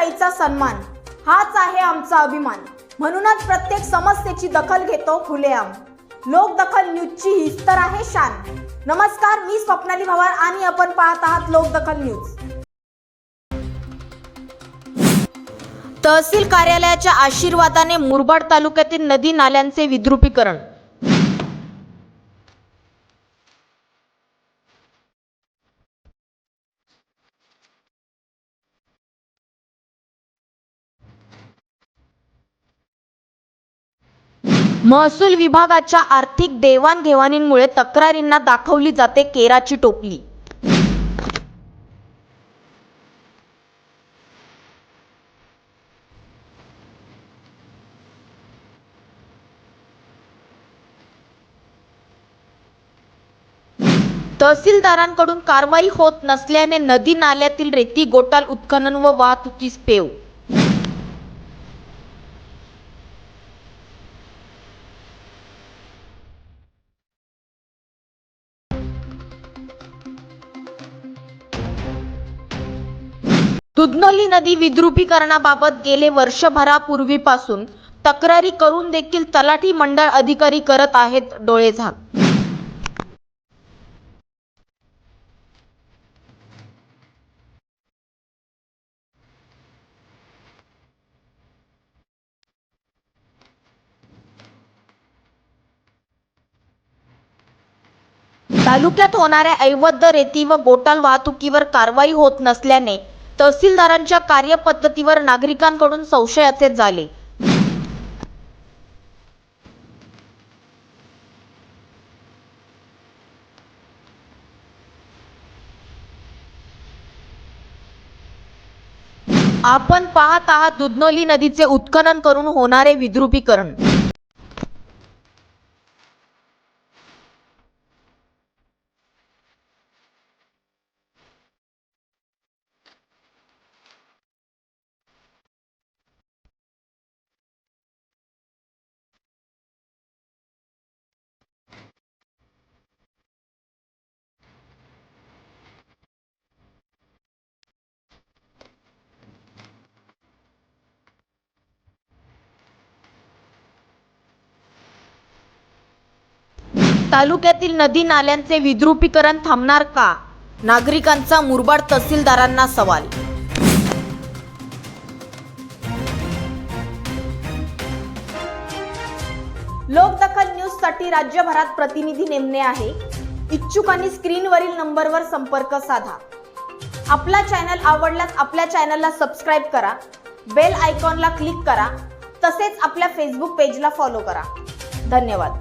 संविधान लोकशाहीचा सन्मान. हाच आहे आमचा अभिमान. म्हणूनच प्रत्येक समस्येची दखल घेतो खुलेआम. लोकदखल न्यूजची हीच तर आहे शान. नमस्कार मी स्वप्नाली भवार आणि आपण पाहत आहात लोकदखल न्यूज. तहसील कार्यालयाच्या आशीर्वादाने मुरबाड तालुक्यातील नदी नाल्यांचे विद्रुपीकरण. महसूल विभागाच्या आर्थिक देवाणघेवाणींमुळे तक्रारींना दाखवली जाते केराची टोपली. तहसीलदारांकडून कारवाई होत नसल्याने नदी नाल्यातील रेती गोटाल उत्खनन व वाहतुकीस पेव. दुधनोली नदी विद्रुपीकरणाबाबत गेले वर्षभरापूर्वीपासून तक्रारी करून देखील तलाठी मंडळ अधिकारी करत आहेत डोळेझाक. तालुक्यात होणाऱ्या ऐवद्ध रेती व गोटाल वाहतुकीवर कारवाई होत नसल्याने तहसीलदारांच्या कार्यपद्धतीवर नागरिकांकडून संशयाचे झाले. आपण पाहत आहात दुधनोली नदीचे उत्खनन करून होणारे विद्रुपीकरण. तालुक्यातील नदी नाल्यांचे विद्रुपीकरण थांबणार का? नागरिकांचा मुरबाड तहसीलदारांना सवाल. लोकदखल न्यूजसाठी राज्यभरात प्रतिनिधी नेमणे आहे. इच्छुकांनी स्क्रीनवरील नंबरवर संपर्क साधा. आपला चॅनल आवडल्यास आपल्या चॅनलला सबस्क्राईब करा. बेल आयकॉनला क्लिक करा. तसेच आपल्या फेसबुक पेजला फॉलो करा. धन्यवाद.